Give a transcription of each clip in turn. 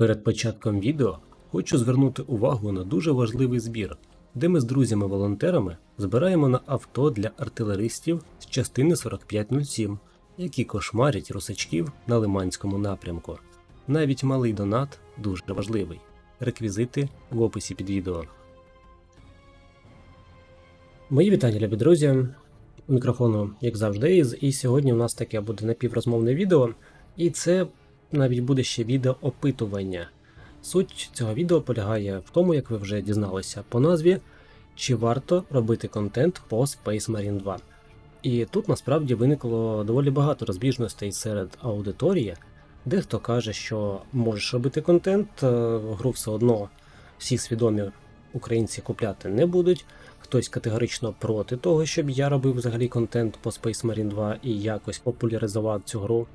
Перед початком відео хочу звернути увагу на дуже важливий збір, де ми з друзями-волонтерами збираємо на авто для артилеристів з частини 4507, які кошмарять русачків на Лиманському напрямку. Навіть малий донат дуже важливий. Реквізити в описі під відео. Мої вітання, любі друзі. Мікрофону, як завжди, і сьогодні у нас таке буде напіврозмовне відео, і це навіть буде ще відео опитування. Суть цього відео полягає в тому, як ви вже дізналися по назві, чи варто робити контент по Space Marine 2. І тут насправді виникло доволі багато розбіжностей серед аудиторії. Дехто каже, що можеш робити контент, е, гру все одно всі свідомі українці купляти не будуть. Хтось категорично проти того, щоб я робив взагалі контент по Space Marine 2 і якось популяризував цю гру.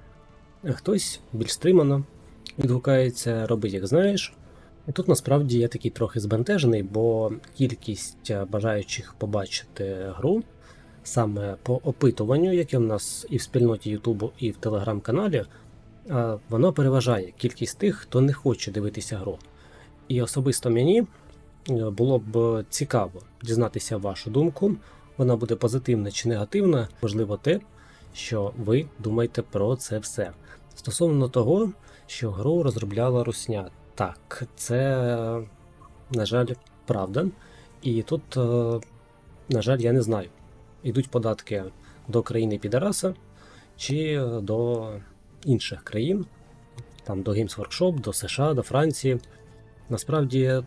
Хтось більш стримано відгукається, робить як знаєш. І тут насправді я такий трохи збентежений, бо кількість е, бажаючих побачити гру саме по опитуванню, яке в нас і в спільноті Ютубу, і в телеграм-каналі, е, воно переважає кількість тих, хто не хоче дивитися гру. І особисто мені е, було б цікаво дізнатися вашу думку. Вона буде позитивна чи негативна, можливо, те, що ви думаєте про це все. Стосовно того, що гру розробляла Русня. Так, це, на жаль, правда. І тут, е, на жаль, я не знаю, йдуть податки до країни Підараса чи до інших країн, там до Games Workshop, до США, до Франції. Насправді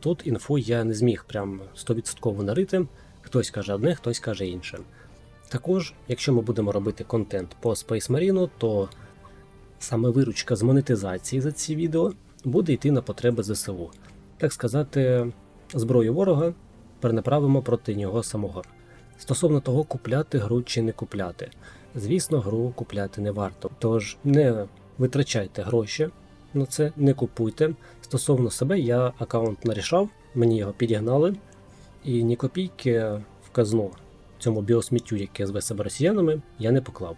тут інфу я не зміг прям 100% нарити. Хтось каже одне, хтось каже інше. Також, якщо ми будемо робити контент по Space Marine, то саме виручка з монетизації за ці відео буде йти на потреби ЗСУ. Так сказати, зброю ворога перенаправимо проти нього самого. Стосовно того, купляти гру чи не купляти. Звісно, гру купляти не варто. Тож не витрачайте гроші на це, не купуйте. Стосовно себе, я аккаунт нарішав, мені його підігнали, і ні копійки в казну цьому біосміттю, яке зве себе росіянами, я не поклав.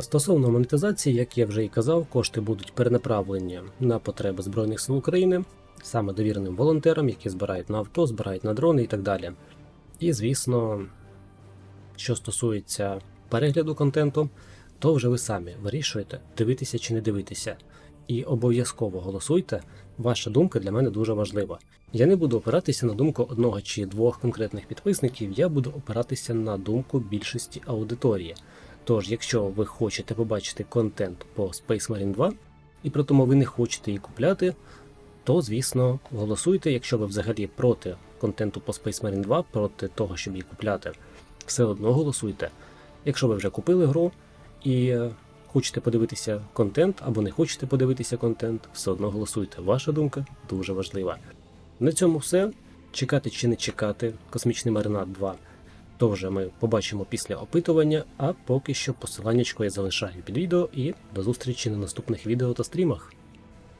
Стосовно монетизації, як я вже і казав, кошти будуть перенаправлені на потреби Збройних сил України, саме довіреним волонтерам, які збирають на авто, збирають на дрони і так далі. І звісно, що стосується перегляду контенту, то вже ви самі вирішуєте, дивитися чи не дивитися. І обов'язково голосуйте. Ваша думка для мене дуже важлива. Я не буду опиратися на думку одного чи двох конкретних підписників, я буду опиратися на думку більшості аудиторії. Тож, якщо ви хочете побачити контент по Space Marine 2, і при тому ви не хочете її купляти, то звісно голосуйте, якщо ви взагалі проти контенту по Space Marine 2, проти того, щоб її купляти, все одно голосуйте. Якщо ви вже купили гру і хочете подивитися контент або не хочете подивитися контент, все одно голосуйте. Ваша думка дуже важлива. На цьому все. Чекати чи не чекати Космічний Маринад 2 то вже ми побачимо після опитування, а поки що посиланнячко я залишаю під відео і до зустрічі на наступних відео та стрімах.